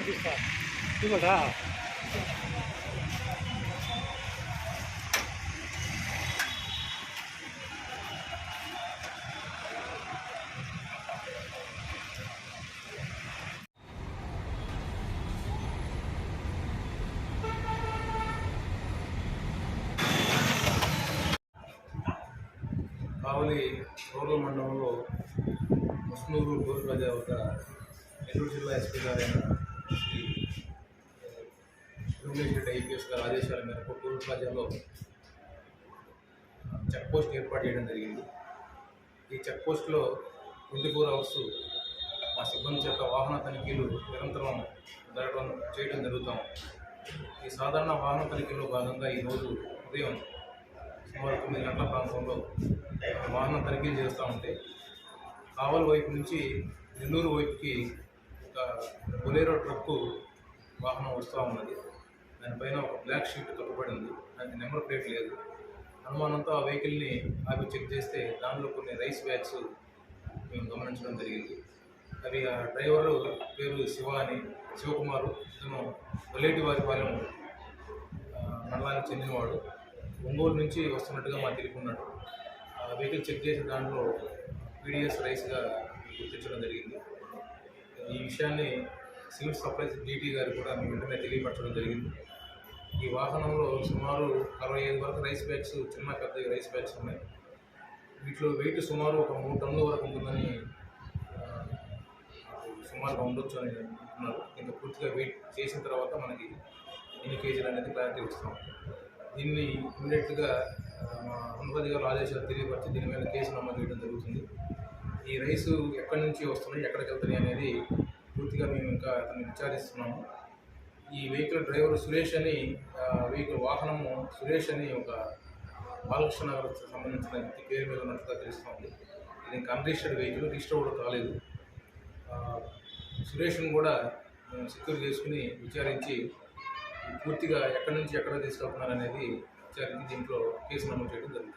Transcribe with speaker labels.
Speaker 1: తీస్తా ఇవ్వడా
Speaker 2: కావలి రూరల్ మండలంలో ముస్నూరు టూర్ ప్రజా ఒక నెల్లూరు జిల్లా ఎస్పీ గారైన శ్రీ యోగేష్ రెడ్డి ఐపీఎస్ గారి ఆదేశాల మేరకు టూర్ ప్లాజాలో చెక్ పోస్ట్ ఏర్పాటు చేయడం జరిగింది. ఈ చెక్ పోస్ట్లో ట్వంటీ ఫోర్ అవర్స్ మా సిబ్బంది చేత వాహన తనిఖీలు నిరంతరం జరగడం చేయడం జరుగుతాం. ఈ సాధారణ వాహన తనిఖీలో భాగంగా ఈరోజు ఉదయం సుమారు తొమ్మిది గంటల ప్రాంతంలో వాహన తనిఖీలు చేస్తూ ఉంటే కావల్ వైపు నుంచి నెల్లూరు వైపుకి ఒక బొలేరో ట్రక్కు వాహనం వస్తూ ఉన్నది. దానిపైన ఒక బ్లాక్ షీట్ కప్పబడింది దానికి నెంబర్ ప్లేట్ లేదు. అనుమానంతో ఆ వెహికల్ని ఆపి చెక్ చేస్తే దానిలో కొన్ని రైస్ బ్యాగ్స్ మేము గమనించడం జరిగింది. అవి ఆ డ్రైవరు పేరు శివ అని శివకుమారు ఇతను వలేటి వారిపాలెం మండలానికి చెందినవాడు. ఒంగోలు నుంచి వస్తున్నట్టుగా మాకు తెలుపుకున్నాడు ఆ వెహికల్ చెక్ చేసే దాంట్లో పీడిఎస్ రైస్గా గుర్తించడం జరిగింది. ఈ విషయాన్ని సివిల్ సప్లైస్ డీటీ గారు కూడా వెంటనే తెలియపరచడం జరిగింది. ఈ వాహనంలో సుమారు అరవై ఐదు వరకు రైస్ బ్యాగ్స్ చిన్న పెద్ద రైస్ బ్యాగ్స్ ఉన్నాయి. వీటిలో వెయిట్ సుమారు ఒక మూడు టన్నుల వరకు ఉంటుందని సుమారుగా ఉండొచ్చు అని అంటున్నారు ఇంకా పూర్తిగా వెయిట్ చేసిన తర్వాత మనకి ఎన్ని కేజీలు అనేది క్లారిటీ వస్తాం దీన్ని ఇమీడియట్గా మా అనుమతి గారు ఆదేశాలు తెలియపరిచి దీని మీద కేసు నమోదు చేయడం జరుగుతుంది. ఈ రైస్ ఎక్కడి నుంచి వస్తున్నాయి ఎక్కడికి వెళ్తున్నాయి అనేది పూర్తిగా మేము ఇంకా అతన్ని విచారిస్తున్నాము. ఈ వెహికల్ డ్రైవర్ సురేష్ అని వెహికల్ వాహనము సురేష్ అని ఒక బాలకృష్ణ నగర్కి సంబంధించిన వ్యక్తి పేరు మీద ఉన్నట్టుగా తెలుస్తోంది. ఇది ఇంకా అన్రిజిస్టర్డ్ వెహికల్ రిజిస్టర్ కూడా కాలేదు. సురేష్ని సురేష్ను కూడా సెక్యూర్ చేసుకుని విచారించి పూర్తిగా ఎక్కడి నుంచి ఎక్కడ తీసుకెళ్తున్నారు అనేది విచారించి దీంట్లో కేసు నమోదు చేయడం జరుగుతుంది.